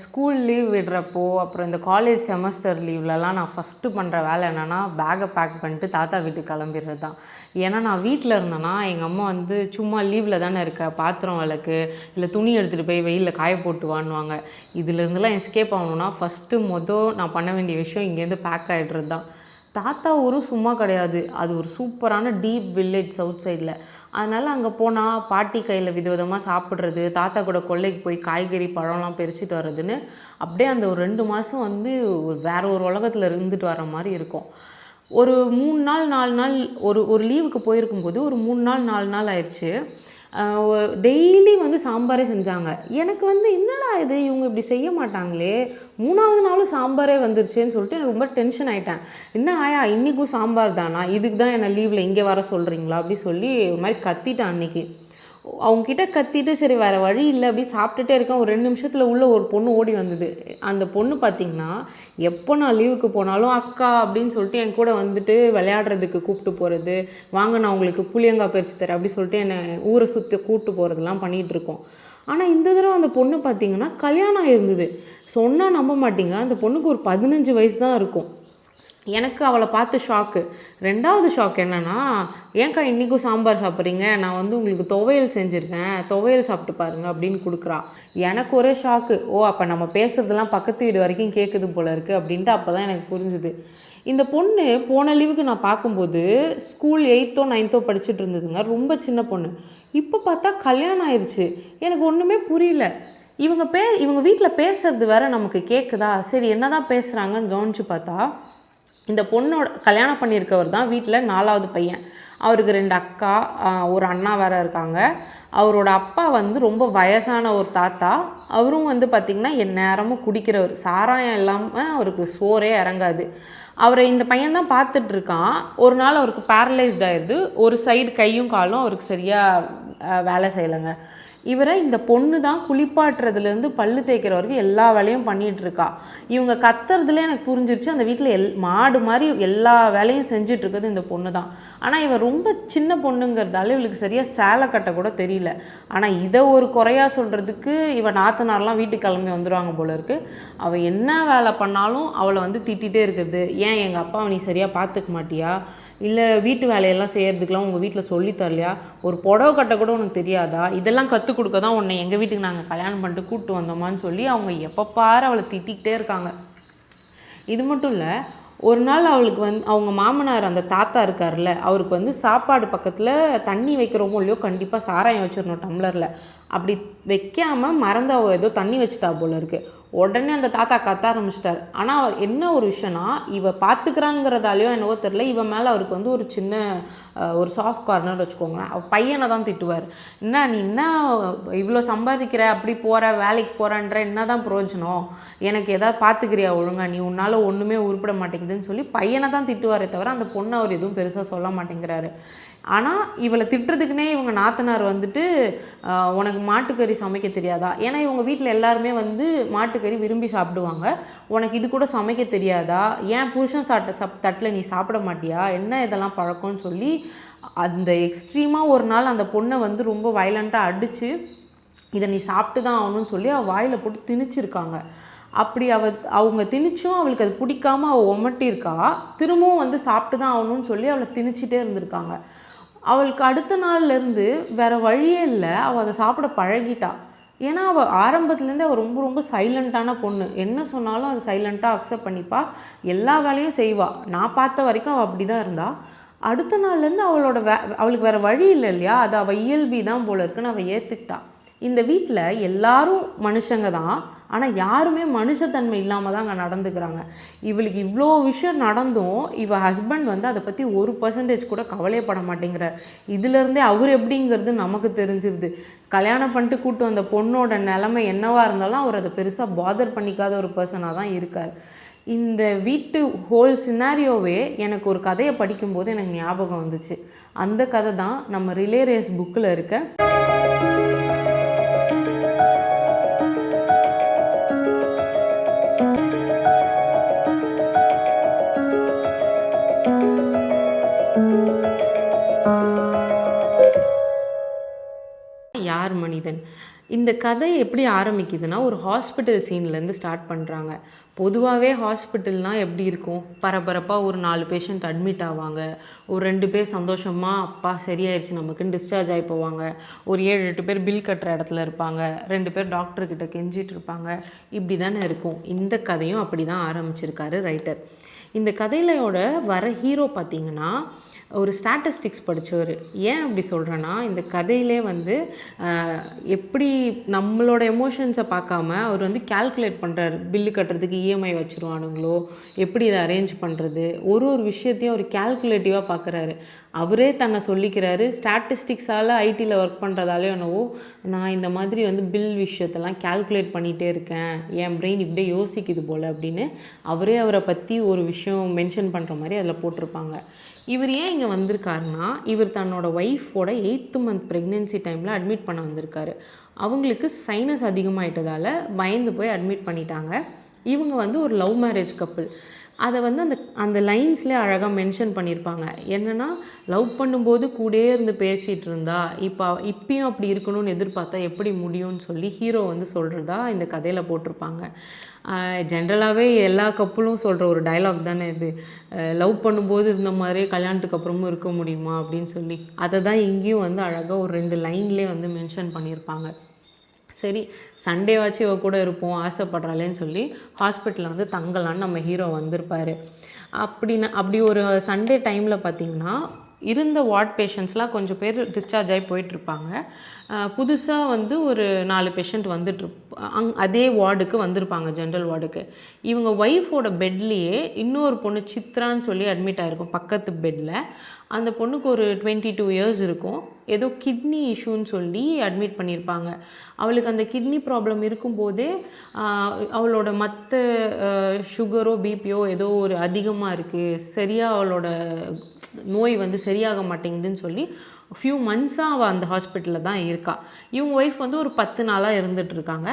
School leave விடுறப்போ அப்புறம் இந்த college semester லீவ்லலாம் நான் ஃபஸ்ட்டு பண்ணுற வேலை என்னென்னா பேக்கை பேக் பண்ணிட்டு தாத்தா வீட்டுக்கு கிளம்பிடுறது தான். ஏன்னா நான் வீட்டில் இருந்தேன்னா எங்கள் அம்மா வந்து சும்மா லீவில் தானே இருக்க பாத்திரம் விளக்கு இல்லை துணி எடுத்துகிட்டு போய் வெயிலில் காய போட்டு வாங்குவாங்க இதுலேருந்துலாம் எஸ்கேப் ஆகணும்னா ஃபஸ்ட்டு மொதல் நான் பண்ண வேண்டிய விஷயம் இங்கேருந்து பேக் ஆகிடுறது தான். தாத்தா ஊரும் சும்மா கிடையாது. அது ஒரு சூப்பரான டீப் வில்லேஜ் சவுத் சைடில் அதனால் அங்கே போனால் பாட்டி கையில் விதவிதமாக சாப்பிட்றது தாத்தா கூட கொள்ளைக்கு போய் காய்கறி பழம்லாம் பறிச்சிட்டு வர்றதுன்னு அப்படியே அந்த ஒரு ரெண்டு மாதம் வந்து ஒரு வேற ஒரு உலகத்தில் இருந்துட்டு வர மாதிரி இருக்கும். ஒரு மூணு நாள் நாலு நாள் ஒரு ஒரு லீவுக்கு போயிருக்கும்போது ஒரு மூணு நாள் நாலு நாள் ஆயிடுச்சு. டெய்லி வந்து சாம்பாரே செஞ்சாங்க. எனக்கு வந்து என்னடா இது இவங்க இப்படி செய்ய மாட்டாங்களே. மூணாவது நாளும் சாம்பாரே வந்துருச்சேன்னு சொல்லிட்டு எனக்கு ரொம்ப டென்ஷன் ஆயிட்டேன். என்ன ஆயா இன்றைக்கும் சாம்பார் தானா? இதுக்கு தான் என்னை லீவில் இங்கே வர சொல்கிறீங்களா அப்படி சொல்லி ஒரு மாதிரி கத்திட்டேன் அன்றைக்கி அவங்கக்கிட்ட கத்திட்டு சரி வேறு வழி இல்லை அப்படி சாப்பிட்டுட்டே இருக்கேன் ஒரு ரெண்டு நிமிஷத்தில் உள்ள ஒரு பொண்ணு ஓடி வந்தது. அந்த பொண்ணு பார்த்திங்கன்னா எப்போ நான் லீவுக்கு போனாலும் அக்கா அப்படின்னு சொல்லிட்டு என் கூட வந்துட்டு விளையாடுறதுக்கு கூப்பிட்டு போகிறது வாங்க நான் உங்களுக்கு புளியங்காய் பறிச்சு தரேன் அப்படி சொல்லிட்டு என்னை ஊரை சுற்றி கூப்பிட்டு போகிறதெல்லாம் பண்ணிகிட்டு இருக்கோம். ஆனால் இந்த தடவை அந்த பொண்ணு பார்த்திங்கன்னா கல்யாணம் இருந்தது சொன்னால் நம்ப மாட்டீங்க. அந்த பொண்ணுக்கு ஒரு பதினஞ்சு வயசு தான் இருக்கும். எனக்கு அவளை பார்த்து ஷாக்கு ரெண்டாவது ஷாக் என்னன்னா ஏன்க்கா இன்றைக்கும் சாம்பார் சாப்பிட்றீங்க? நான் வந்து உங்களுக்கு துவையல் செஞ்சுருக்கேன். துவையல் சாப்பிட்டு பாருங்க அப்படின்னு கொடுக்குறா. எனக்கு ஒரே ஷாக்கு ஓ அப்போ நம்ம பேசுகிறதுலாம் பக்கத்து வீடு வரைக்கும் கேட்குது போல இருக்குது அப்படின்ட்டு அப்போ தான் எனக்கு புரிஞ்சுது. இந்த பொண்ணு போன லீவுக்கு நான் பார்க்கும்போது ஸ்கூல் எயித்தோ நைன்த்தோ படிச்சுட்டு இருந்ததுங்க. ரொம்ப சின்ன பொண்ணு. இப்போ பார்த்தா கல்யாணம் ஆயிடுச்சு எனக்கு ஒன்றுமே புரியல. இவங்க பே இவங்க வீட்டில் பேசுறது வேற நமக்கு கேட்குதா சரி என்ன தான் பேசுகிறாங்கன்னு கவனிச்சு பார்த்தா இந்த பொண்ணோட கல்யாணம் பண்ணியிருக்கவர் தான் வீட்டில் நாலாவது பையன். அவருக்கு ரெண்டு அக்கா ஒரு அண்ணா வேற இருக்காங்க. அவரோட அப்பா வந்து ரொம்ப வயசான ஒரு தாத்தா. அவரும் வந்து பார்த்திங்கன்னா என் நேரமும் குடிக்கிறவர். சாராயம் இல்லாமல் அவருக்கு சோறே இறங்காது. அவரை இந்த பையன்தான் பார்த்துட்ருக்கான் பார்த்துட்டு இருக்கான் ஒரு நாள் அவருக்கு பேரலைஸ்ட் ஆயிடுது. ஒரு சைடு கையும் காலும் அவருக்கு சரியாக வேலை செய்யலைங்க. இவரை இந்த பொண்ணு தான் குளிப்பாட்டுறதுலேருந்து பல்லு தேய்க்கிற வரைக்கும் எல்லா வேலையும் பண்ணிகிட்ருக்கா. இவங்க கத்துறதுல எனக்கு புரிஞ்சிருச்சு. அந்த வீட்டில் எல் மாடு மாதிரி எல்லா வேலையும் செஞ்சிட்ருக்கிறது இந்த பொண்ணு தான். ஆனால் இவன் ரொம்ப சின்ன பொண்ணுங்கிறதால இவளுக்கு சரியாக சேலை கட்ட கூட தெரியல. ஆனால் இதை ஒரு குறையா சொல்கிறதுக்கு இவன் நாத்தனார்லாம் வீட்டுக்கு கிளம்பி வந்துடுவாங்க போல இருக்கு. அவள் என்ன வேலை பண்ணாலும் அவளை வந்து திட்டிகிட்டே இருக்கிறது. ஏன் எங்கள் அப்பாவை நீ சரியாக பார்த்துக்க மாட்டியா? இல்லை வீட்டு வேலையெல்லாம் செய்கிறதுக்கெலாம் உங்கள் வீட்டில் சொல்லி தரலையா? ஒரு புடவை கட்ட கூட உனக்கு தெரியாதா? இதெல்லாம் கற்றுக் கொடுக்க தான் உன்னை எங்கள் வீட்டுக்கு நாங்கள் கல்யாணம் பண்ணிட்டு கூப்பிட்டு வந்தோமான்னு சொல்லி அவங்க எப்போ பாரு அவளை திட்டிக்கிட்டே இருக்காங்க. இது மட்டும் இல்லை ஒரு நாள் அவளுக்கு வந்து அவங்க மாமனார் அந்த தாத்தா இருக்கார்ல அவருக்கு வந்து சாப்பாடு பக்கத்தில் தண்ணி வைக்கிறோமோ இல்லையோ கண்டிப்பாக சாராயம் வச்சிடணும் டம்ளரில். அப்படி வைக்காமல் மறந்த ஏதோ தண்ணி வச்சிட்டா போல் இருக்குது உடனே அந்த தாத்தா கத்த ஆரம்பிச்சிட்டார். ஆனால் அவர் என்ன ஒரு விஷயம்னா இவ பார்த்துக்கிறாங்கிறதாலையோ என்னவோ தெரில இவன் மேலே அவருக்கு வந்து ஒரு சின்ன ஒரு சாஃப்ட் கார்னர் வச்சுக்கோங்களேன். அவள் பையனை தான் திட்டுவார். என்ன நீ என்ன இவ்வளோ சம்பாதிக்கிற? அப்படி போகிற வேலைக்கு போகிறன்ற என்ன தான் பிரயோஜனம்? எனக்கு எதாவது பார்த்துக்கிறியா ஒழுங்கா? நீ உன்னால் ஒன்றுமே உருப்பிட மாட்டேங்குதுன்னு சொல்லி பையனை தான் திட்டுவாரே தவிர அந்த பொண்ணை அவர் எதுவும் பெருசாக சொல்ல மாட்டேங்கிறாரு. ஆனால் இவளை திட்டுறதுக்குனே இவங்க நாத்தனார் வந்துட்டு உனக்கு மாட்டுக்கறி சமைக்க தெரியாதா? ஏன்னா இவங்க வீட்டில் எல்லாருமே வந்து மாட்டுக்கறி விரும்பி சாப்பிடுவாங்க. உனக்கு இது கூட சமைக்க தெரியாதா? ஏன் புருஷன் சாப்பிட்ட சப் தட்டில் நீ சாப்பிட மாட்டியா? என்ன இதெல்லாம் பழக்கம்னு சொல்லி அந்த எக்ஸ்ட்ரீமாக ஒரு நாள் அந்த பொண்ணை வந்து ரொம்ப வயலண்ட்டாக அடித்து இதை நீ சாப்பிட்டு தான் ஆகணும்னு சொல்லி அவள் வாயில் போட்டு திணிச்சிருக்காங்க. அப்படி அவ அவங்க திணிச்சும் அவளுக்கு அது பிடிக்காம அவள் ஒமட்டியிருக்கா. திரும்பவும் வந்து சாப்பிட்டு தான் ஆகணும்னு சொல்லி அவளை திணிச்சிட்டே இருந்திருக்காங்க. அவளுக்கு அடுத்த நாள்லேருந்து வேறு வழியே இல்லை. அவள் அதை சாப்பிட பழகிட்டா. ஏன்னா அவள் ஆரம்பத்துலேருந்தே அவள் ரொம்ப ரொம்ப சைலண்ட்டான பொண்ணு. என்ன சொன்னாலும் அதை சைலண்ட்டாக அக்செப்ட் பண்ணிப்பா. எல்லா வேலையும் செய்வாள் நான் பார்த்த வரைக்கும் அவள் அப்படி தான் இருந்தாள் அடுத்த நாள்லேருந்து அவளோட வே அவளுக்கு வேறு வழி இல்லை இல்லையா? அது அவள் இயல்பி தான் போல இருக்குன்னு அவள் ஏற்றுக்கிட்டா இந்த வீட்டில் எல்லாரும் மனுஷங்க தான். ஆனால் யாருமே மனுஷத்தன்மை இல்லாமல் தான் அங்கே நடந்துக்கிறாங்க. இவளுக்கு இவ்வளோ விஷயம் நடந்தும் இவள் ஹஸ்பண்ட் வந்து அதை பற்றி ஒரு பர்சன்டேஜ் கூட கவலையப்பட மாட்டேங்கிறார். இதுலேருந்தே அவர் எப்படிங்கிறது நமக்கு தெரிஞ்சிருது. கல்யாணம் பண்ணிட்டு கூட்டு வந்த பொண்ணோட நிலைமை என்னவாக இருந்தாலும் அவர் அதை பெருசாக பாதர் பண்ணிக்காத ஒரு பர்சனாக தான் இருக்கார். இந்த வீட்டு ஹோல் சினாரியோவே எனக்கு ஒரு கதையை படிக்கும்போது எனக்கு ஞாபகம் வந்துச்சு. அந்த கதை தான் நம்ம ரிலே ரேஸ் புக்கில் இருக்க யார் மனிதன்? இந்த கதை எப்படி ஆரம்பிக்குதுன்னா ஒரு ஹாஸ்பிட்டல் சீன்லேருந்து ஸ்டார்ட் பண்ணுறாங்க பொதுவாகவே ஹாஸ்பிட்டல்னால் எப்படி இருக்கும்? பரபரப்பாக ஒரு நாலு பேஷண்ட் அட்மிட் ஆவாங்க. ஒரு ரெண்டு பேர் சந்தோஷமாக அப்பா சரியாயிடுச்சு நமக்குன்னு டிஸ்சார்ஜ் ஆகி போவாங்க. ஒரு ஏழு எட்டு பேர் பில் கட்டுற இடத்துல இருப்பாங்க. ரெண்டு பேர் டாக்டர்கிட்ட கெஞ்சிட்டு இருப்பாங்க. இப்படி தானே இருக்கும். இந்த கதையும் அப்படி தான் ஆரம்பிச்சிருக்காரு ரைட்டர் இந்த கதையிலோட வர ஹீரோ பார்த்தீங்கன்னா ஒரு ஸ்டாட்டிஸ்டிக்ஸ் படித்தவர் ஏன் அப்படி சொல்கிறேன்னா இந்த கதையிலே வந்து எப்படி நம்மளோட எமோஷன்ஸை பார்க்காம அவர் வந்து கால்குலேட் பண்ணுறாரு பில்லு கட்டுறதுக்கு இஎம்ஐ வச்சுருவானுங்களோ எப்படி இதை அரேஞ்ச் பண்ணுறது ஒரு ஒரு விஷயத்தையும் அவர் கால்குலேட்டிவாக பார்க்குறாரு. அவரே தன்னை சொல்லிக்கிறாரு ஸ்டாட்டிஸ்டிக்ஸால் ஐடியில் ஒர்க் பண்ணுறதாலே என்னவோ நான் இந்த மாதிரி வந்து பில் விஷயத்தெல்லாம் கால்குலேட் பண்ணிகிட்டே இருக்கேன். என் பிரெயின் இப்படியே யோசிக்குது போல் அப்படின்னு அவரே அவரை பற்றி ஒரு விஷயம் மென்ஷன் பண்ணுற மாதிரி அதில் போட்டிருப்பாங்க. இவர் ஏன் இங்கே வந்திருக்காருன்னா இவர் தன்னோட ஒய்ஃபோட எயித்து மந்த் ப்ரெக்னென்சி டைமில் அட்மிட் பண்ண வந்திருக்காரு. அவங்களுக்கு சைனஸ் அதிகமாயிட்டதால் பயந்து போய் அட்மிட் பண்ணிட்டாங்க. இவங்க வந்து ஒரு லவ் மேரேஜ் கப்பிள் அதை வந்து அந்த அந்த லைன்ஸ்லேயே அழகாக மென்ஷன் பண்ணியிருப்பாங்க என்னென்னா லவ் பண்ணும்போது கூடயே இருந்து பேசிகிட்டு இருந்தா இப்போ இப்பயும் அப்படி இருக்கணும்னு எதிர்பார்த்தா எப்படி முடியும்னு சொல்லி ஹீரோ வந்து சொல்கிறதா இந்த கதையில் போட்டிருப்பாங்க. ஜென்ரலாகவே எல்லா கப்புளும் சொல்கிற ஒரு டயலாக் தானே இது. லவ் பண்ணும்போது இருந்த மாதிரியே கல்யாணத்துக்கு அப்புறமும் இருக்க முடியுமா அப்படின்னு சொல்லி. அதை தான் இங்கேயும் வந்து அழகாக ஒரு ரெண்டு லைன்லேயே வந்து மென்ஷன் பண்ணியிருப்பாங்க. சரி சண்டேவாச்சும் இவ கூட இருப்போம் ஆசைப்படுறாளேன்னு சொல்லி ஹாஸ்பிட்டலில் வந்து தங்கலான்னு நம்ம ஹீரோ வந்திருப்பார். அப்படின்னா அப்படி ஒரு சண்டே டைமில் பார்த்தீங்கன்னா இருந்த வார்ட் பேஷண்ட்ஸ்லாம் கொஞ்சம் பேர் டிஸ்சார்ஜ் ஆகி போயிட்டுருப்பாங்க புதுசாக வந்து ஒரு நாலு பேஷண்ட் வந்துட்டு அங் அதே வார்டுக்கு வந்திருப்பாங்க ஜென்ரல் வார்டுக்கு. இவங்க ஒய்ஃபோட பெட்லேயே இன்னொரு பொண்ணு சித்ரான்னு சொல்லி அட்மிட் ஆகிருக்கும் பக்கத்து பெட்டில் அந்த பொண்ணுக்கு ஒரு டுவெண்ட்டி டூ இயர்ஸ் இருக்கும். ஏதோ கிட்னி இஷ்யூன்னு சொல்லி அட்மிட் பண்ணியிருப்பாங்க அவளுக்கு அந்த கிட்னி ப்ராப்ளம் இருக்கும்போதே அவளோட மற்ற சுகரோ பிபியோ ஏதோ ஒரு அதிகமாக இருக்குது சரியாக அவளோட நோய் வந்து சரியாக மாட்டேங்குதுன்னு சொல்லி ஃபியூ மந்த்ஸாக அவள் அந்த ஹாஸ்பிட்டலில் தான் இருக்கா. இவங்க ஒய்ஃப் வந்து ஒரு பத்து நாளாக இருந்துகிட்ருக்காங்க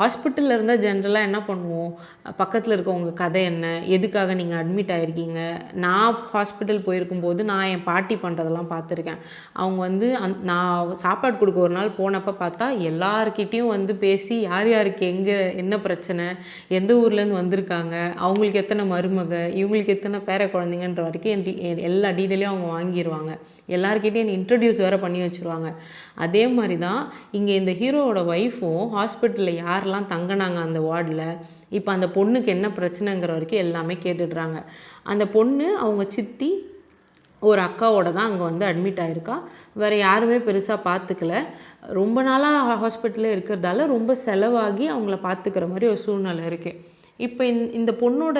ஹாஸ்பிட்டலில் இருந்தால் ஜென்ரலாக என்ன பண்ணுவோம்? பக்கத்தில் இருக்கவங்க கதை என்ன? எதுக்காக நீங்கள் அட்மிட் ஆகிருக்கீங்க நான் ஹாஸ்பிட்டல் போயிருக்கும்போது நான் என் பாட்டி பண்ணுறதெல்லாம் பார்த்துருக்கேன். அவங்க வந்து அந் நான் சாப்பாடு கொடுக்க ஒரு நாள் போனப்போ பார்த்தா எல்லாருக்கிட்டேயும் வந்து பேசி யார் யாருக்கு எங்கே என்ன பிரச்சனை? எந்த ஊர்லேருந்து வந்திருக்காங்க? அவங்களுக்கு எத்தனை மருமக? இவங்களுக்கு எத்தனை பேர குழந்தைங்கன்ற வரைக்கும் என் எல்லா டீட்டெயிலையும் அவங்க வாங்கிடுவாங்க எல்லாருக்கிட்டையும் என்னை இன்ட்ரடியூஸ் வேறு பண்ணி வச்சுருவாங்க. அதே மாதிரி தான் இங்கே இந்த ஹீரோவோட ஒய்ஃபும் ஹாஸ்பிட்டலில் யாரெல்லாம் தங்கினாங்க அந்த வார்டில் இப்போ அந்த பொண்ணுக்கு என்ன பிரச்சனைங்கிற வரைக்கும் எல்லாமே கேட்டுடுறாங்க. அந்த பொண்ணு அவங்க சித்தி ஒரு அக்காவோட தான் அங்கே வந்து அட்மிட் ஆகிருக்கா வேறு யாருமே பெருசாக பார்த்துக்கல ரொம்ப நாளாக ஹாஸ்பிட்டலில் இருக்கிறதால ரொம்ப செலவாகி அவங்கள பார்த்துக்கிற மாதிரி ஒரு சூழ்நிலை இருக்குது இப்போ இந்த இந்த பொண்ணோட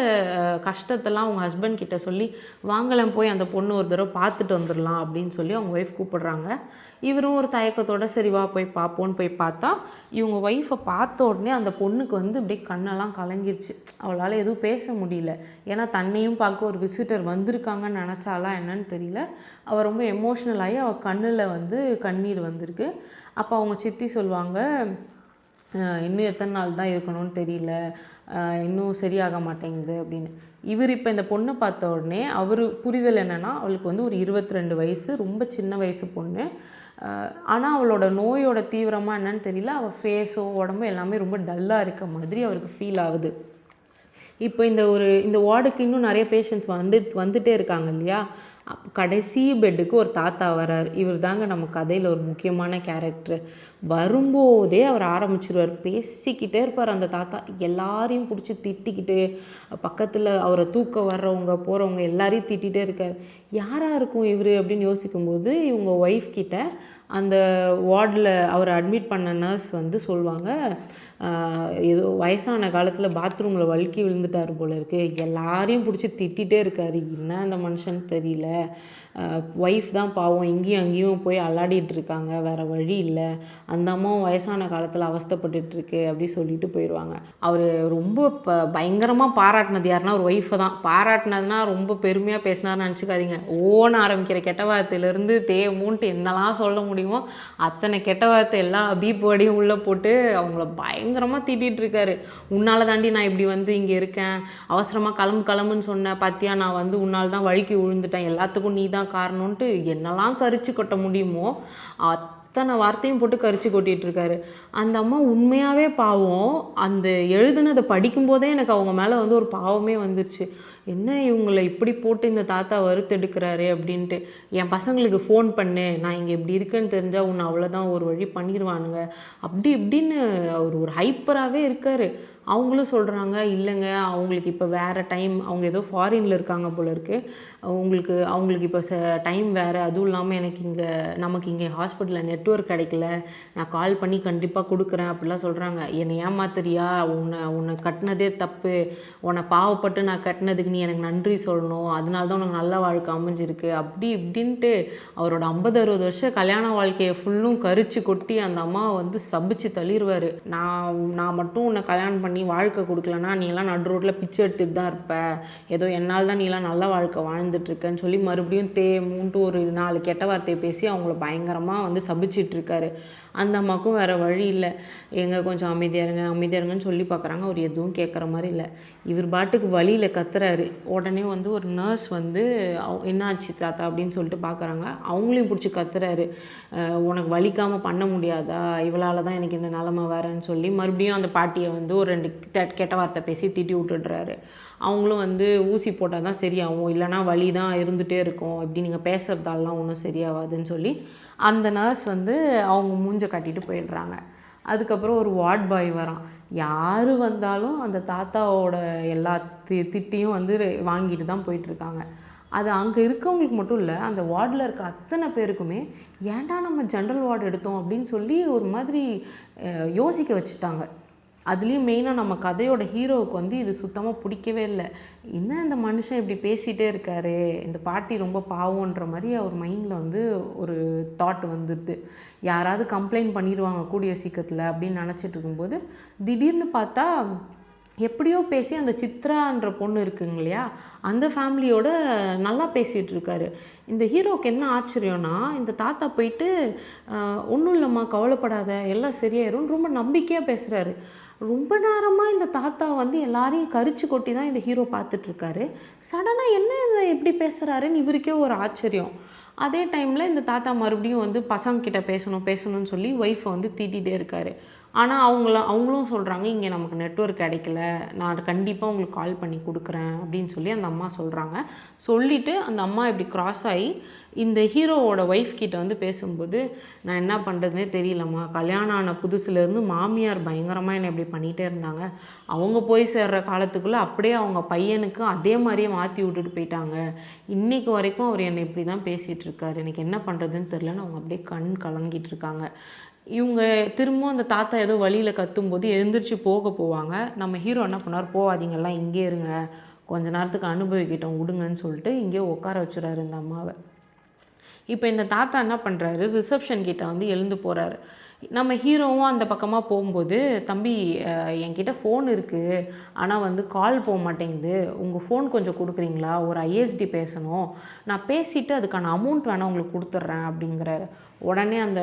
கஷ்டத்தெல்லாம் அவங்க ஹஸ்பண்ட் கிட்ட சொல்லி வாங்கலாம் போய் அந்த பொண்ணு ஒரு தடவை பார்த்துட்டு வந்துடலாம் அப்படின்னு சொல்லி அவங்க ஒய்ஃப் கூப்பிடுறாங்க. இவரும் ஒரு தயக்கத்தோட சரிவா போய் பார்ப்போன்னு போய் பார்த்தா இவங்க ஒய்ஃபை பார்த்த உடனே அந்த பொண்ணுக்கு வந்து அப்படியே கண்ணெல்லாம் கலங்கிருச்சு. அவளால் எதுவும் பேச முடியல. ஏன்னா தன்னையும் பார்க்க ஒரு விசிட்டர் வந்திருக்காங்கன்னு நினச்சாலாம் என்னன்னு தெரியல. அவள் ரொம்ப எமோஷ்னல் ஆகி அவள் கண்ணில் வந்து கண்ணீர் வந்திருக்கு. அப்போ அவங்க சித்தி சொல்லுவாங்க இன்னும் எத்தனை நாள் தான் இருக்கணும்னு தெரியல. இன்னும் சரியாக மாட்டேங்குது அப்படின்னு. இவர் இப்போ இந்த பொண்ணை பார்த்த உடனே அவர் புரிதல் என்னென்னா அவளுக்கு வந்து ஒரு இருபத்தி ரெண்டு வயசு ரொம்ப சின்ன வயசு பொண்ணு. ஆனால் அவளோட நோயோட தீவிரமாக என்னன்னு தெரியல. அவள் ஃபேஸோ உடம்பு எல்லாமே ரொம்ப டல்லாக இருக்க மாதிரி அவருக்கு ஃபீல் ஆகுது. இப்போ இந்த ஒரு இந்த வார்டுக்கு இன்னும் நிறைய பேஷண்ட்ஸ் வந்து வந்துட்டே இருக்காங்க இல்லையா? கடைசி பெட்டுக்கு ஒரு தாத்தா வரார் இவர் தாங்க நம்ம கதையில் ஒரு முக்கியமான கேரக்டர் வரும்போதே அவர் ஆரம்பிச்சிருவார். பேசிக்கிட்டே இருப்பார் அந்த தாத்தா. எல்லாரையும் பிடிச்சி திட்டிக்கிட்டு பக்கத்தில் அவரை தூக்க வர்றவங்க போகிறவங்க எல்லாரையும் திட்டிகிட்டே இருக்கார். யாராக இருக்கும் இவர் அப்படின்னு யோசிக்கும்போது இவங்க ஒய்ஃப் கிட்ட அந்த வார்டில் அவரை அட்மிட் பண்ண நர்ஸ் வந்து சொல்லுவாங்க ஏதோ வயசான காலத்தில் பாத்ரூமில் வழுக்கி விழுந்துட்டார் போல இருக்கு. எல்லாரையும் பிடிச்சி திட்டிகிட்டே இருக்காரு. என்ன அந்த மனுஷன் தெரியல. ஒய்ஃப் தான் பாவம். இங்கேயும் அங்கேயும் போய் அல்லாடிட்டு இருக்காங்க. வேறு வழி இல்லை. அந்த அம்மாவும் வயசான காலத்தில் அவஸ்தைப்பட்டுட்டு இருக்கு அப்படி சொல்லிட்டு போயிடுவாங்க அவர் ரொம்ப ப பயங்கரமாக பாராட்டினது யாருன்னா ஒரு ஒய்ஃபை தான். பாராட்டினதுனா ரொம்ப பெருமையாக பேசினார்னு நினச்சிக்காதீங்க. ஓன ஆரம்பிக்கிற கெட்ட வார்த்தையிலேருந்து தே மூன்ட்டு என்னெல்லாம் சொல்ல முடியுமோ அத்தனை கெட்ட வார்த்தை எல்லா பீப் வேர்டையும் உள்ளே போட்டு அவங்கள பயங்கரமாக திட்டிகிட்டு இருக்காரு. தாண்டி நான் இப்படி வந்து இங்கே இருக்கேன். அவசரமாக கிளம்பு கிளம்புன்னு சொன்னேன் பார்த்தியா நான் வந்து உன்னால் தான் வழுக்கி விழுந்துட்டேன். எல்லாத்துக்கும் நீ தான் காரணம்ன்ட்டு என்னெல்லாம் கரிச்சு கொட்ட முடியுமோ அத்தனை வார்த்தையும் போட்டு கரிச்சு கொட்டிகிட்ருக்காரு அந்த அம்மா உண்மையாகவே பாவம். அந்த எழுதுனதை படிக்கும்போதே எனக்கு அவங்க மேலே வந்து ஒரு பாவமே வந்துருச்சு. என்ன இவங்களை இப்படி போட்டு இந்த தாத்தா வறுத்தெடுக்கிறாரு அப்படின்ட்டு. என் பசங்களுக்கு ஃபோன் பண்ணு. நான் இங்கே இப்படி இருக்கேன்னு தெரிஞ்சால் உன்னை அவ்வளோதான் ஒரு வழி பண்ணிடுவானுங்க அப்படி இப்படின்னு அவர் ஒரு ஹைப்பராகவே இருக்கார். அவங்களும் சொல்கிறாங்க இல்லைங்க அவங்களுக்கு இப்போ வேறு டைம் அவங்க ஏதோ ஃபாரினில் இருக்காங்க போல இருக்கு. உங்களுக்கு அவங்களுக்கு இப்போ ச டைம் வேறு. அதுவும் இல்லாமல் எனக்கு இங்கே நமக்கு இங்கே ஹாஸ்பிட்டலில் நெட்ஒர்க் கிடைக்கல. நான் கால் பண்ணி கண்டிப்பாக கொடுக்குறேன். அப்படிலாம் சொல்கிறாங்க என்னை ஏமாத்துறியா? உன்னை உன்னை கட்டினதே தப்பு. உன்னை பாவப்பட்டு நான் கட்டினதுக்கு நீ எனக்கு நன்றி சொல்லணும். அதனால தான் உனக்கு நல்ல வாழ்க்கை அமைஞ்சிருக்கு. அப்படி இப்படின்ட்டு அவரோட ஐம்பது அறுபது வருஷம் கல்யாண வாழ்க்கையை ஃபுல்லும் கரிச்சு கொட்டி அந்த அம்மாவை வந்து சபிச்சு தள்ளிடுவார் நான் நான் மட்டும் உன்னை கல்யாணம் பண்ணி வாழ்க்கை கொடுக்கலனா நீ எல்லாம் நடு ரோட்டில் பிச்சை எடுத்துகிட்டு தான் இருப்ப. ஏதோ என்னால் தான் நீ எல்லாம் நல்ல வாழ்க்கை வாழ்ந்துட்டு இருக்கேன்னு சொல்லி மறுபடியும் தே மூன்ட்டு ஒரு நாலு கெட்ட வார்த்தையை பேசி அவங்கள பயங்கரமாக வந்து சபிச்சிட்ருக்காரு அந்த அம்மாவுக்கும் வேறு வழி இல்லை. எங்கே கொஞ்சம் அமைதியாக இருங்க அமைதியாக இருங்கன்னு சொல்லி பார்க்குறாங்க அவர் எதுவும் கேட்குற மாதிரி இல்லை. இவர் பாட்டுக்கு வழியில் கத்துறாரு. உடனே வந்து ஒரு நர்ஸ் வந்து என்னாச்சு தாத்தா? அப்படின்னு சொல்லிட்டு பார்க்குறாங்க அவங்களையும் பிடிச்சி கத்துறாரு. உனக்கு வலிக்காமல் பண்ண முடியாதா? இவளால் தான் எனக்கு இந்த நிலமை வரேன்னு சொல்லி மறுபடியும் அந்த பாட்டியை வந்து ஒரு ரெண்டு கெட்ட வார்த்தை பேசி திட்டி விட்டுடுறாரு. அவங்களும் வந்து ஊசி போட்டால் தான் சரியாகும். இல்லைனா வலி தான் இருந்துகிட்டே இருக்கும். இப்படி நீங்கள் பேசுகிறதாலாம் ஒன்றும் சரியாகாதுன்னு சொல்லி அந்த நர்ஸ் வந்து அவங்க மூஞ்ச கட்டிட்டு போயிடுறாங்க. அதுக்கப்புறம் ஒரு வார்ட் பாய் வரான். யார் வந்தாலும் அந்த தாத்தாவோட எல்லா தி திட்டியும் வந்து வாங்கிட்டு தான் போயிட்டுருக்காங்க. அது அங்கே இருக்கவங்களுக்கு மட்டும் இல்லை அந்த வார்டில் இருக்க அத்தனை பேருக்குமே ஏன்டா நம்ம ஜென்ரல் வார்டு எடுத்தோம் அப்படின்னு சொல்லி ஒரு மாதிரி யோசிக்க வச்சுட்டாங்க. அதுலேயும் மெயினாக நம்ம கதையோட ஹீரோவுக்கு வந்து இது சுத்தமாக பிடிக்கவே இல்லை. என்ன இந்த மனுஷன் இப்படி பேசிகிட்டே இருக்காரு? இந்த பாட்டி ரொம்ப பாவம்ன்ற மாதிரி அவர் மைண்டில் வந்து ஒரு தாட் வந்துடுது யாராவது கம்ப்ளைண்ட் பண்ணிடுவாங்க கூடிய சீக்கிரத்தில் அப்படின்னு நினச்சிட்டு இருக்கும்போது திடீர்னு பார்த்தா எப்படியோ பேசி அந்த சித்ரான்ற பொண்ணு இருக்குங்க இல்லையா? அந்த ஃபேமிலியோட நல்லா பேசிகிட்டு இருக்காரு. இந்த ஹீரோவுக்கு என்ன ஆச்சரியம்னா இந்த தாத்தா போயிட்டு ஒன்றும் இல்லைம்மா கவலைப்படாத எல்லாம் சரியாயிரும். ரொம்ப நம்பிக்கையாக பேசுகிறாரு ரொம்ப நேரமாக இந்த தாத்தா வந்து எல்லாரையும் கரிச்சு கொட்டி தான் இந்த ஹீரோ பார்த்துட்ருக்காரு. சடனாக என்ன இதை எப்படி பேசுகிறாருன்னு இவருக்கே ஒரு ஆச்சரியம். அதே டைமில் இந்த தாத்தா மறுபடியும் வந்து பசங்க கிட்ட பேசணும் பேசணும்னு சொல்லி ஒய்ஃபை வந்து தீட்டிகிட்டே இருக்காரு. ஆனால் அவங்கள அவங்களும் சொல்கிறாங்க இங்கே நமக்கு நெட்ஒர்க் கிடைக்கல. நான் கண்டிப்பாக உங்களுக்கு கால் பண்ணி கொடுக்குறேன். அப்படின்னு சொல்லி அந்த அம்மா சொல்கிறாங்க சொல்லிவிட்டு அந்த அம்மா இப்படி கிராஸ் ஆகி இந்த ஹீரோவோட ஒய்ஃப் கிட்ட வந்து பேசும்போது நான் என்ன பண்ணுறதுனே தெரியலம்மா. கல்யாணம் ஆன புதுசுலேருந்து மாமியார் பயங்கரமாக என்னை இப்படி பண்ணிகிட்டே இருந்தாங்க. அவங்க போய் சேர்ற காலத்துக்குள்ளே அப்படியே அவங்க பையனுக்கு அதே மாதிரியே மாற்றி விட்டுட்டு போயிட்டாங்க. இன்றைக்கு வரைக்கும் அவர் என்னை இப்படி தான் பேசிகிட்டு இருக்காரு. எனக்கு என்ன பண்ணுறதுன்னு தெரிலன்னு அவங்க அப்படியே கண் கலங்கிட்டு இருக்காங்க. இவங்க திரும்பவும் அந்த தாத்தா ஏதோ வழியில் கத்தும்போது எழுந்திரிச்சு போக போவாங்க. நம்ம ஹீரோ என்ன பண்ணார் போவாதீங்கெல்லாம் இங்கே இருங்க. கொஞ்ச நேரத்துக்கு அனுபவிக்கிட்டோம் விடுங்கன்னு சொல்லிட்டு இங்கேயே உட்கார வச்சுறாரு இந்த அம்மாவை. இப்போ இந்த தாத்தா என்ன பண்ணுறாரு ரிசப்ஷன் கிட்ட வந்து எழுந்து போகிறாரு நம்ம ஹீரோவும் அந்த பக்கமாக போகும்போது தம்பி என்கிட்ட ஃபோன் இருக்குது ஆனால் வந்து கால் போக மாட்டேங்குது. உங்கள் ஃபோன் கொஞ்சம் கொடுக்குறீங்களா? ஒரு ஐஎஸ்டி பேசணும். நான் பேசிவிட்டு அதுக்கான அமௌண்ட் வேணால் உங்களுக்கு கொடுத்துட்றேன் அப்படிங்கிறாரு. உடனே அந்த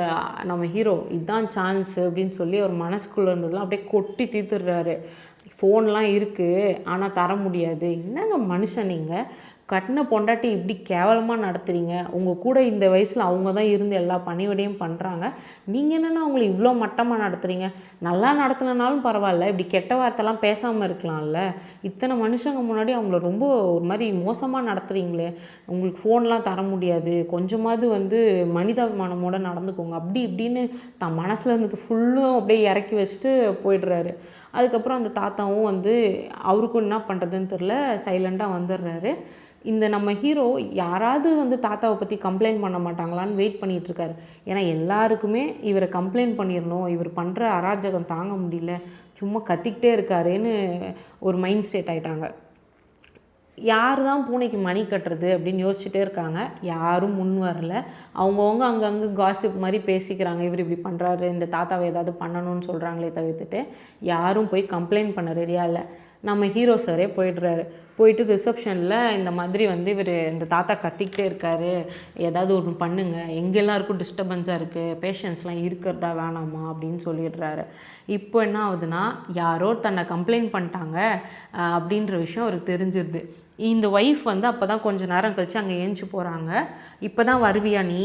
நம்ம ஹீரோ இதுதான் சான்ஸ் அப்படின்னு சொல்லி அவர் மனசுக்குள்ளே இருந்ததெல்லாம் அப்படியே கொட்டி தீர்த்துடுறாரு. ஃபோன்லாம் இருக்குது ஆனால் தர முடியாது. என்னங்க மனுஷன் நீங்கள் கட்டின பொண்டாட்டி இப்படி கேவலமாக நடத்துகிறீங்க உங்கள் கூட இந்த வயசில் அவங்க தான் இருந்து எல்லா பணிவிடையும் பண்ணுறாங்க நீங்கள் என்னென்னா அவங்கள இவ்வளோ மட்டமாக நடத்துகிறீங்க நல்லா நடத்தினாலும் பரவாயில்ல. இப்படி கெட்ட வார்த்தைலாம் பேசாமல் இருக்கலாம்ல. இத்தனை மனுஷங்க முன்னாடி அவங்கள ரொம்ப ஒரு மாதிரி மோசமாக நடத்துகிறீங்களே உங்களுக்கு ஃபோன்லாம் தர முடியாது. கொஞ்சமாவது வந்து மனிதாபிமானமோடு நடந்துக்கோங்க. அப்படி இப்படின்னு தன் மனசில் இருந்தது ஃபுல்லும் அப்படியே இறக்கி வச்சுட்டு போயிடுறாரு. அதுக்கப்புறம் அந்த தாத்தாவும் வந்து அவருக்கும் என்ன பண்ணுறதுன்னு தெரில சைலண்ட்டாக வந்துடுறாரு. இந்த நம்ம ஹீரோ யாராவது வந்து தாத்தாவை பற்றி கம்ப்ளைண்ட் பண்ண மாட்டாங்களான்னு வெயிட் பண்ணிகிட்ருக்காரு ஏன்னா எல்லாருக்குமே இவரை கம்ப்ளைண்ட் பண்ணிடணும் இவர் பண்ணுற அராஜகம் தாங்க முடியல சும்மா கத்திக்கிட்டே இருக்காருன்னு ஒரு மைண்ட் ஸ்டேட் ஆகிட்டாங்க யார் தான் பூனைக்கு மணி கட்டுறது அப்படின்னு யோசிச்சுட்டே இருக்காங்க. யாரும் முன் வரல. அவங்கவுங்க அங்கங்கே காசிப் மாதிரி பேசிக்கிறாங்க. இவர் இப்படி பண்ணுறாரு இந்த தாத்தாவை ஏதாவது பண்ணணும்னு சொல்கிறாங்களே தவிர்த்துட்டு யாரும் போய் கம்ப்ளைண்ட் பண்ண ரெடியாக இல்லை. நம்ம ஹீரோ சாரே போயிடுறாரு. போயிட்டு ரிசப்ஷனில் இந்த மாதிரி வந்து இவர் இந்த தாத்தா கத்திக்கிட்டே இருக்காரு. ஏதாவது ஒன்று பண்ணுங்க. எங்க எல்லாருக்கும் டிஸ்டர்பன்ஸாக இருக்குது பேஷண்ட்ஸ்லாம் இருக்கிறதா வேணாமா? அப்படின்னு சொல்லிடுறாரு. இப்போ என்ன ஆகுதுன்னா யாரோ தன்னை கம்ப்ளைண்ட் பண்ணிட்டாங்க அப்படின்ற விஷயம் அவருக்கு தெரிஞ்சிருது. இந்த ஒய்ஃப் வந்து அப்போ தான் கொஞ்சம் நேரம் கழித்து அங்கே ஏஞ்சி போகிறாங்க இப்போ தான் வருவியா நீ?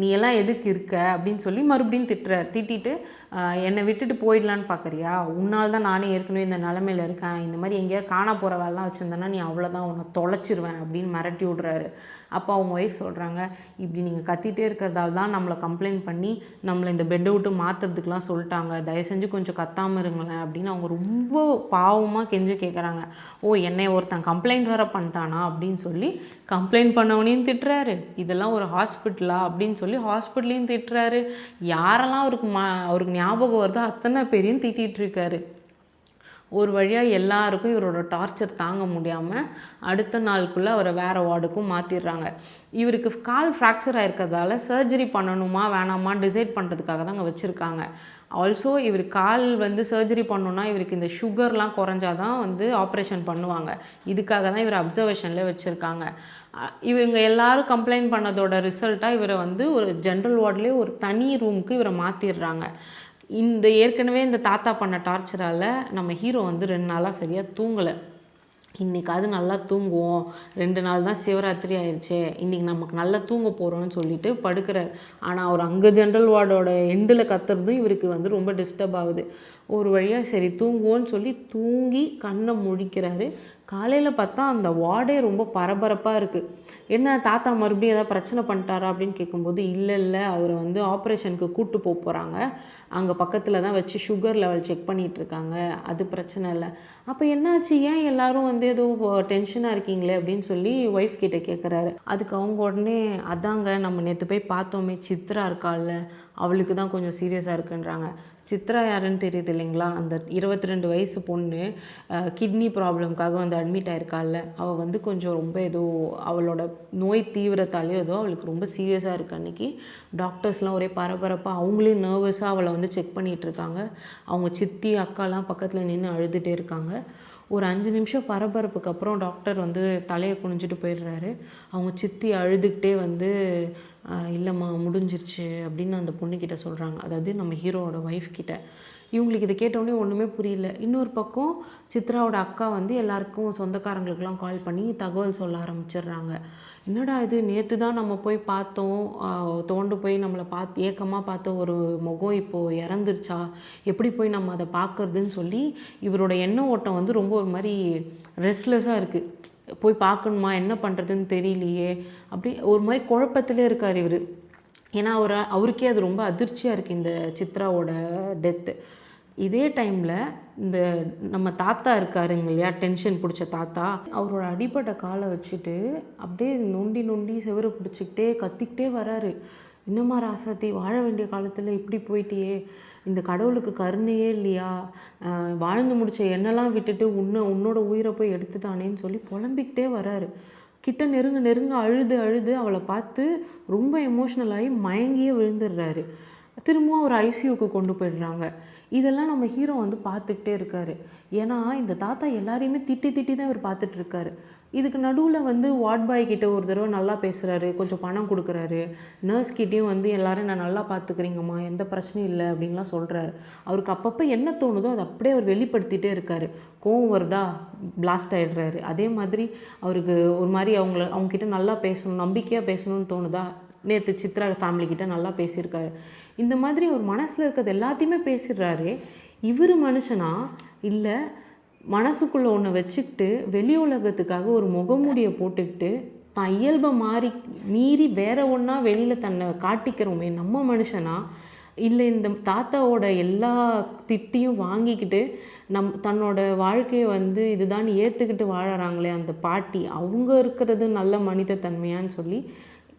நீ எல்லாம் எதுக்கு இருக்க? அப்படின்னு சொல்லி மறுபடியும் திட்டுற திட்டிட்டு என்னை விட்டுட்டு போயிடலான்னு பார்க்குறியா உன்னால் தான் நானே ஏற்கனவே இந்த நிலமையில இருக்கேன். இந்த மாதிரி எங்கேயாவது காணா போகிற வேலைலாம் வச்சுருந்தேன்னா நீ அவ்வளோதான் உன்னை தொலைச்சிருவேன் அப்படின்னு மிரட்டி விட்றாரு. அப்போ அவங்க ஒய்ஃப் சொல்கிறாங்க இப்படி நீங்கள் கத்திட்டே இருக்கிறதால தான் நம்மளை கம்ப்ளைண்ட் பண்ணி நம்மளை இந்த பெட்டை விட்டு மாற்றுறதுக்குலாம் சொல்லிட்டாங்க. தயவு செஞ்சு கொஞ்சம் கத்தாமல் இருங்களேன் அப்படின்னு அவங்க ரொம்ப பாவமாக கெஞ்சு கேட்குறாங்க ஓ என்னை ஒருத்தன் கம்ப்ளைண்ட் வேற பண்ணிட்டானா? அப்படின்னு சொல்லி கம்ப்ளைண்ட் பண்ணவனையும் திட்டுறாரு. இதில் இதெல்லாம் ஒரு ஹாஸ்பிட்டலா அப்படின்னு சொல்லி ஹாஸ்பிட்டலையும் திட்டுறாரு. யாரெல்லாம் அவருக்கு மா அவருக்கு ஞாபகம் வருதோ அத்தனை பேரையும் திட்டிகிட்டு இருக்காரு. ஒரு வழியாக எல்லாருக்கும் இவரோட டார்ச்சர் தாங்க முடியாமல் அடுத்த நாளுக்குள்ளே அவரை வேறு வார்டுக்கும் மாற்றிடுறாங்க இவருக்கு கால் ஃப்ராக்சர் ஆகிருக்கிறதால சர்ஜரி பண்ணணுமா வேணாமா டிசைட் பண்ணுறதுக்காக தான் அங்கே வச்சுருக்காங்க. ஆல்சோ இவர் கால் வந்து சர்ஜரி பண்ணோன்னா இவருக்கு இந்த சுகர்லாம் குறைஞ்சாதான் வந்து ஆப்ரேஷன் பண்ணுவாங்க. இதுக்காக தான் இவர் அப்சர்வேஷனில் வச்சுருக்காங்க. இவங்க எல்லாரும் கம்ப்ளைண்ட் பண்ணதோட ரிசல்ட்டாக இவரை வந்து ஒரு ஜென்ரல் வார்ட்லேயே ஒரு தனி ரூமுக்கு இவரை மாற்றிடுறாங்க இந்த ஏற்கனவே இந்த தாத்தா பண்ண டார்ச்சரால் நம்ம ஹீரோ வந்து ரெண்டு நாளாக சரியாக தூங்கலை. இன்றைக்காவது நல்லா தூங்குவோம். ரெண்டு நாள் தான் சிவராத்திரி ஆயிடுச்சு இன்றைக்கி நமக்கு நல்லா தூங்க போகிறோம்னு சொல்லிட்டு படுக்கிறார். ஆனால் அவர் அங்கே ஜென்ரல் வார்டோட எண்டில் கத்துறதும் இவருக்கு வந்து ரொம்ப டிஸ்டர்ப் ஆகுது. ஒரு வழியாக சரி தூங்குவோன்னு சொல்லி தூங்கி கண்ணை முழிக்கிறாரு. காலையில் பார்த்தா அந்த வார்டே ரொம்ப பரபரப்பாக இருக்குது என்ன தாத்தா மறுபடியும் ஏதாவது பிரச்சனை பண்ணிட்டாரா அப்படின்னு கேட்கும்போது இல்லை இல்லை அவரை வந்து ஆப்ரேஷனுக்கு கூட்டு போக போகிறாங்க அங்கே பக்கத்தில் தான் வச்சு சுகர் லெவல் செக் பண்ணிகிட்ருக்காங்க அது பிரச்சனை இல்லை. அப்போ என்னாச்சு? ஏன் எல்லோரும் வந்து ஏதோ டென்ஷனாக இருக்கீங்களே அப்படின்னு சொல்லி ஒய்ஃப் கிட்டே கேட்குறாரு அதுக்கு அவங்க உடனே அதாங்க நம்ம நேற்று போய் பார்த்தோமே சித்ரா இருக்காள்ல அவளுக்கு தான் கொஞ்சம் சீரியஸாக இருக்குன்றாங்க. சித்ரா யாருன்னு தெரியுது இல்லைங்களா? அந்த இருபத்தி ரெண்டு வயசு பொண்ணு கிட்னி ப்ராப்ளம்காக வந்து அட்மிட் ஆயிருக்காள் அவள் வந்து கொஞ்சம் ரொம்ப ஏதோ அவளோட நோய் தீவிரத்தாலேயோ ஏதோ அவளுக்கு ரொம்ப சீரியஸாக இருக்கு அன்றைக்கி டாக்டர்ஸ்லாம் ஒரே பரபரப்பாக அவங்களே நர்வஸாக அவளை வந்து செக் பண்ணிகிட்ருக்காங்க அவங்க சித்தி அக்காலாம் பக்கத்தில் நின்று அழுதுகிட்டே இருக்காங்க. ஒரு அஞ்சு நிமிஷம் பரபரப்புக்கு அப்புறம் டாக்டர் வந்து தலையை குனிஞ்சிட்டு போயிடுறாரு. அவங்க சித்தி அழுதுகிட்டே வந்து இல்லைம்மா முடிஞ்சிருச்சு அப்படின்னு அந்த பொண்ணுக்கிட்ட சொல்கிறாங்க அதாவது நம்ம ஹீரோவோட ஒய்ஃப் கிட்ட. இவங்களுக்கு இதை கேட்டோடனே ஒன்றுமே புரியல. இன்னொரு பக்கம் சித்ராவோட அக்கா வந்து எல்லாருக்கும் சொந்தக்காரங்களுக்கெல்லாம் கால் பண்ணி தகவல் சொல்ல ஆரம்பிச்சிடுறாங்க. என்னடா இது? நேற்று தான் நம்ம போய் பார்த்தோம். தோண்டு போய் நம்மளை பார்த்து ஏக்கமாக பார்த்த ஒரு முகம் இப்போது இறந்துருச்சா? எப்படி போய் நம்ம அதை பார்க்குறதுன்னு சொல்லி இவரோட எண்ண ஓட்டம் வந்து ரொம்ப ஒரு மாதிரி ரெஸ்ட்லெஸ்ஸாக இருக்குது போய் பார்க்கணுமா? என்ன பண்ணுறதுன்னு தெரியலையே. அப்படி ஒரு மாதிரி குழப்பத்திலே இருக்கார் இவர். ஏன்னா அவர் அவருக்கே அது ரொம்ப அதிர்ச்சியாக இருக்குது இந்த சித்ராவோட டெத்து இதே டைமில் இந்த நம்ம தாத்தா இருக்காருங்க இல்லையா டென்ஷன் பிடிச்ச தாத்தா அவரோட அடிப்பட்ட காலை வச்சுட்டு அப்படியே நொண்டி நொண்டி செவரு பிடிச்சிக்கிட்டே கத்திக்கிட்டே வராரு. இன்னமா ராசாத்தி வாழ வேண்டிய காலத்தில் இப்படி போயிட்டியே இந்த கடவுளுக்கு கருணையே இல்லையா வாழ்ந்து முடிச்ச எண்ணெல்லாம் விட்டுட்டு உன்னை உன்னோட உயிரை போய் எடுத்துட்டானேன்னு சொல்லி புலம்பிக்கிட்டே வராரு. கிட்ட நெருங்க நெருங்க அழுது அழுது அவளை பார்த்து ரொம்ப எமோஷ்னல் ஆகி மயங்கியே விழுந்துடுறாரு. திரும்பவும் அவர் ஐசியூக்கு கொண்டு போயிடுறாங்க. இதெல்லாம் நம்ம ஹீரோ வந்து பார்த்துக்கிட்டே இருக்காரு. ஏன்னா இந்த தாத்தா எல்லாரையுமே திட்டி திட்டி தான் இவர் பார்த்துட்டு இருக்காரு. இதுக்கு நடுவில் வந்து வார்ட் பாய் கிட்ட ஒரு தடவை நல்லா பேசுகிறாரு கொஞ்சம் பணம் கொடுக்குறாரு. நர்ஸ்கிட்டேயும் வந்து எல்லோரும் நான் நல்லா பார்த்துக்கிறீங்கம்மா எந்த பிரச்சனையும் இல்லை அப்படின்லாம் சொல்கிறாரு அவருக்கு அப்பப்போ என்ன தோணுதோ அதை அப்படியே அவர் வெளிப்படுத்திகிட்டே இருக்கார். கோவம் வருதா? பிளாஸ்ட் ஆகிடுறாரு அதே மாதிரி அவருக்கு ஒரு மாதிரி அவங்கள அவங்கக்கிட்ட நல்லா பேசணும் நம்பிக்கையாக பேசணும்னு தோணுதா? நேற்று சித்ரா ஃபேமிலிக்கிட்ட நல்லா பேசியிருக்காரு. இந்த மாதிரி ஒரு மனசில் இருக்கிறது எல்லாத்தையுமே பேசிடுறாரு. இவர் மனுஷனா? இல்லை மனசுக்குள்ளே ஒன்று வச்சுக்கிட்டு வெளி உலகத்துக்காக ஒரு முகமூடியை போட்டுக்கிட்டு தான் இயல்பை மாறி மீறி வேற ஒன்றா வெளியில் தன்னை காட்டிக்கிறோமே நம்ம மனுஷனா? இல்லை இந்த தாத்தாவோட எல்லா திட்டியும் வாங்கிக்கிட்டு நம் தன்னோட வாழ்க்கையை வந்து இதுதான் ஏற்றுக்கிட்டு வாழறாங்களே அந்த பாட்டி அவங்க இருக்கிறது நல்ல மனித தன்மையான்னு சொல்லி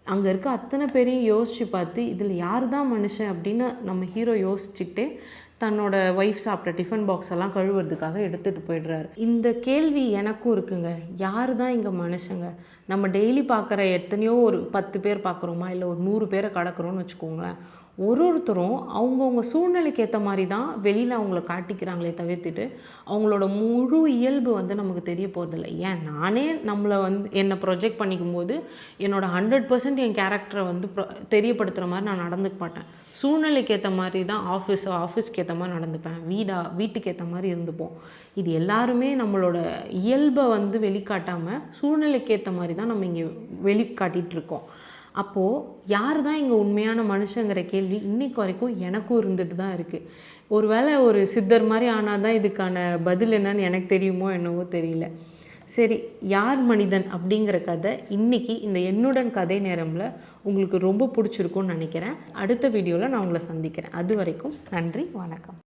அங்கே இருக்க அத்தனை பேரையும் யோசித்து பார்த்து இதில் யார் தான் மனுஷன் அப்படின்னு நம்ம ஹீரோ யோசிச்சுக்கிட்டே தன்னோட ஒய்ஃப் சாப்பிட்ட டிஃபன் பாக்ஸ் எல்லாம் கழுவுறதுக்காக எடுத்துகிட்டு போயிடுறாரு. இந்த கேள்வி எனக்கும் இருக்குங்க. யார் தான் இங்கே மனுஷங்க? நம்ம டெய்லி பார்க்குற எத்தனையோ ஒரு பத்து பேர் பார்க்குறோமா? இல்லை ஒரு நூறு பேரை கடக்கிறோன்னு வச்சுக்கோங்களேன். ஒரு ஒருத்தரும் அவங்கவுங்க சூழ்நிலைக்கு ஏற்ற மாதிரி தான் வெளியில் அவங்கள காட்டிக்கிறாங்களே தவிர்த்துட்டு அவங்களோட முழு இயல்பு வந்து நமக்கு தெரிய போகிறதில்ல ஏன்? நானே நம்மளை வந்து என்னை ப்ரொஜெக்ட் பண்ணிக்கும் போது என்னோடய ஹண்ட்ரட் பர்சன்ட் என் கேரக்டரை வந்து தெரியப்படுத்துகிற மாதிரி நான் நடந்துக்க மாட்டேன். சூழ்நிலைக்கு ஏற்ற மாதிரி தான் ஆஃபீஸ் ஆஃபீஸ்க்கு ஏற்ற மாதிரி நடந்துப்பேன். வீடா வீட்டுக்கு ஏற்ற மாதிரி இருந்துப்போம். இது எல்லாருமே நம்மளோட இயல்பை வந்து வெளிக்காட்டாமல் சூழ்நிலைக்கு ஏற்ற மாதிரி தான் நம்ம இங்கே வெளிக்காட்டிகிட்ருக்கோம் இருக்கோம். அப்போது யார் தான் இங்கே உண்மையான மனுஷங்கிற கேள்வி இன்றைக்கு வரைக்கும் எனக்கும் இருந்துட்டு தான் இருக்குது ஒருவேளை ஒரு சித்தர் மாதிரி ஆனால் தான் இதுக்கான பதில் என்னன்னு எனக்கு தெரியுமோ என்னவோ தெரியல. சரி யார் மனிதன் அப்படிங்கிற கதை இன்றைக்கி இந்த என்னுடன் கதை நேரமில் உங்களுக்கு ரொம்ப பிடிச்சிருக்கும்னு நினைக்கிறேன். அடுத்த வீடியோவில் நான் உங்களை சந்திக்கிறேன். அது வரைக்கும் நன்றி வணக்கம்.